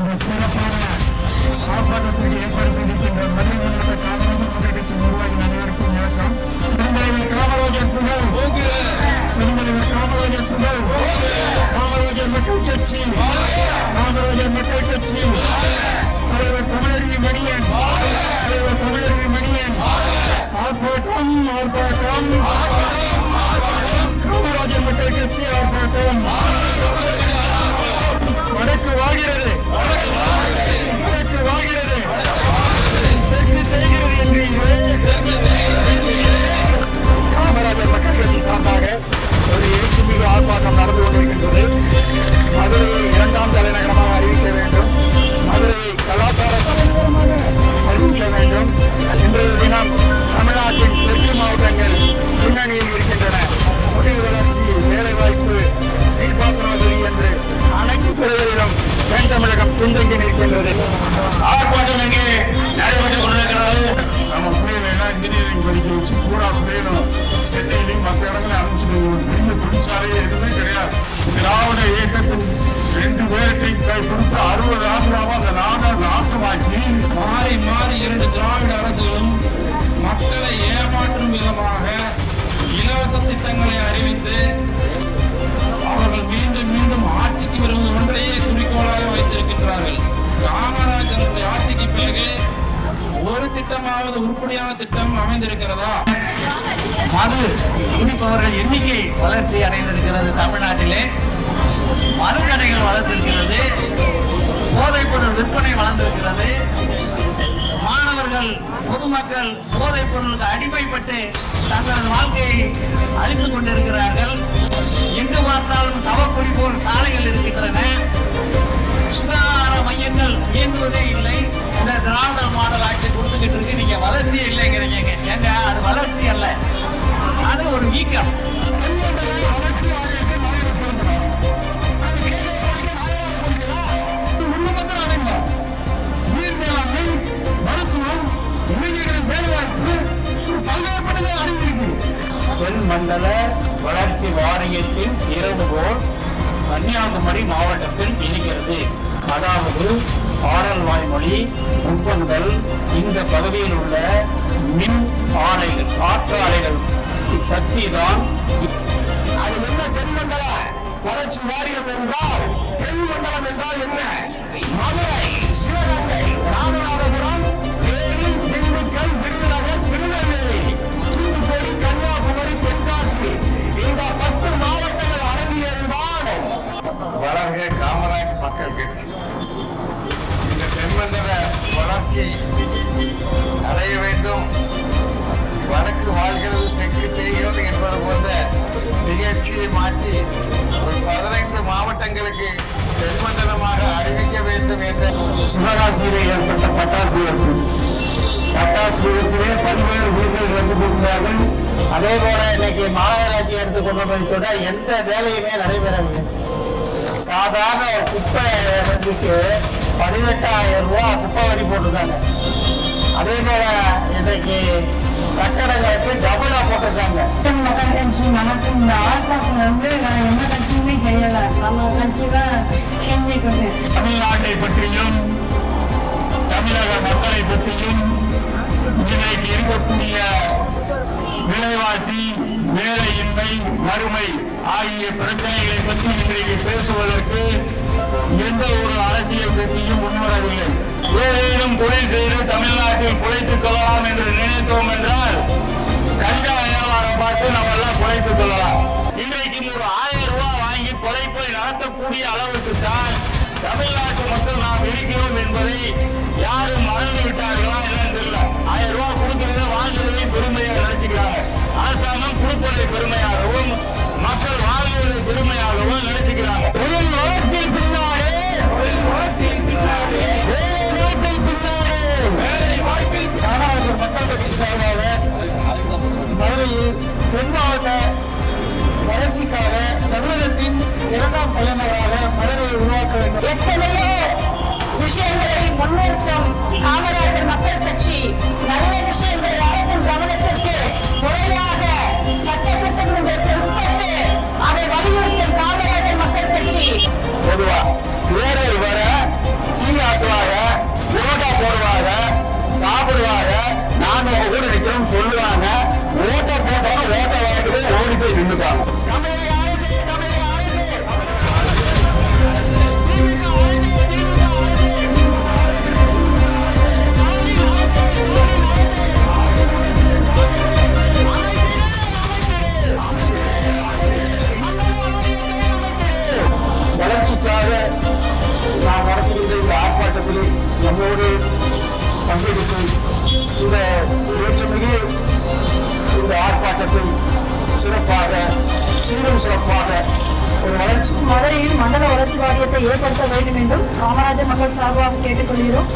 இந்த சிறப்பான ஆர்ப்பாட்டத்திற்கு ஏற்பாடு செய்திருக்கின்ற மத்திய மாநில காமராஜர் மக்கள் கட்சி நிர்வாகி அனைவருக்கும் வணக்கம். பெருந்தலைவர் காமராஜர் புகழ். பெருந்தலைவர் காமராஜர் புகழ். காமராஜர் மக்கள் கட்சி. காமராஜர் மக்கள் கட்சி. தலைவர் தமிழறிவி மணியன். தலைவர் தமிழறிவி மணியன். ஆர்ப்பாட்டம் ஆர்ப்பாட்டம். காமராஜர் மக்கள் கட்சி ஆர்ப்பாட்டம். வடக்கு வாகிறது பெரிய எதுவுமே கிடையாது திராவிட இயக்கத்தின் ரெண்டு பேருக்கு கை கொடுத்து அறுபது ஆண்டுகளாக அந்த நாடை நாசமாக்கி மாறி மாறி இரண்டு திராவிட அரசுகளும் மக்களை ஏமாற்றும் விதமாக இலவச திட்டங்களை அறிவித்து அவர்கள் மீண்டும் மீண்டும் ஆட்சிக்கு வருவது ஒன்றையே குறிக்கோளாக வைத்திருக்கின்றார்கள். காமராஜருடைய ஆட்சிக்கு பிறகு ஒரு திட்டமாவது உருப்படியான திட்டம் அமைந்திருக்கிறதா? மது குடிப்பவர்கள் எண்ணிக்கை வளர்ச்சி அடைந்திருக்கிறது தமிழ்நாட்டிலே. மதுக்கடைகள் வளர்ந்திருக்கிறது போதைப் பொருள் விற்பனை வளர்ந்திருக்கிறது. மாணவர்கள் பொதுமக்கள் போதைப் பொருளுக்கு அடிமைப்பட்டு தங்களது வாழ்க்கையை அழித்துக் கொண்டிருக்கிறார்கள். எங்கு பார்த்தாலும் சவக்குடி போல் சாலைகள் இருக்கின்றன. சுகாதார மையங்கள் ஒரு தென் மண்டல வளர்ச்சி வாரியத்தின் இரவுகோள் கன்னியாகுமரி மாவட்டத்தில் இருக்கிறது அதாவது ஆடல் வாய்மொழி நுட்பங்கள் இந்த பகுதியில் உள்ள மின் ஆலைகள் காற்று ஆலைகள். சக்தி தான் அது என்ன தென்மண்டல வளர்ச்சி வாரியம் என்றால் தென்மண்டலம் என்றால் என்ன? மதுரை. நிகழ்ச்சியை மாற்றி ஒரு பதினைந்து மாவட்டங்களுக்கு தென்மண்டலமாக அறிவிக்க வேண்டும் என்ற சிவகாசியில் ஏற்பட்ட பட்டாசு விபத்து பட்டாசு விபத்திலே பல்வேறு உயிர்கள் இறந்து போகிறார்கள் அதே போல இன்னைக்கு மாநகராட்சி எடுத்து கொண்டு வந்ததோட எந்த வேலையுமே நடைபெறவில்லை. சாதாரண குப்பை வண்டிக்கு பதினெட்டாயிரம் ரூபாய் குப்பை வரி போட்டிருக்காங்க. அதே போல இன்றைக்கு கட்டடங்களுக்கு டபுளா போட்டிருக்காங்க. மக்கள் கட்சி நமக்கு இந்த ஆர்ப்பாட்டம் வந்து நான் எந்த கட்சியுமே செய்யல நம்ம கட்சி தான் செஞ்சுக்கிட்டு தமிழ்நாட்டை பற்றியும் தமிழக மக்களை பற்றியும் இன்றைக்கு இருக்கக்கூடிய விலைவாசி வேலையின்மை வறுமை ஆகிய பிரச்சனைகளை பற்றி இன்றைக்கு பேசுவதற்கு எந்த ஒரு அரசியல் கட்சியும் முன்வரவில்லை. ஏதேனும் தொழில் செய்து தமிழ்நாட்டில் குறைத்துக் கொள்ளலாம் என்று நினைத்தோம் என்றால் கஞ்சா வியாபாரம் பார்த்து நம்ம எல்லாம் குறைத்துக் கொள்ளலாம். இன்றைக்கு ஒரு ஆயிரம் ரூபாய் வாங்கி கொலைப்பை நடத்தக்கூடிய அளவுக்கு தான் தமிழ்நாட்டு மக்கள் நாம் இருக்கிறோம் என்பதை இரண்டாம் தலைநகராக மதுரையை உருவாக்க வேண்டும். எத்தனையோ விஷயங்களை முன்னிறுத்தும் காமராஜர் மக்கள் கட்சி நல்ல விஷயங்களை நம்மோடு பங்கெடுத்து இந்த ஏற்றமிகு இந்த ஆர்ப்பாட்டத்தை சிறப்பாக சீரும் சிறப்பாக ஒரு வளர்ச்சி மதுரையில் மண்டல வளர்ச்சி வாரியத்தை ஏற்படுத்த வேண்டும் என்றும் காமராஜர் மக்கள் சார்பாக கேட்டுக்கொள்கிறோம்.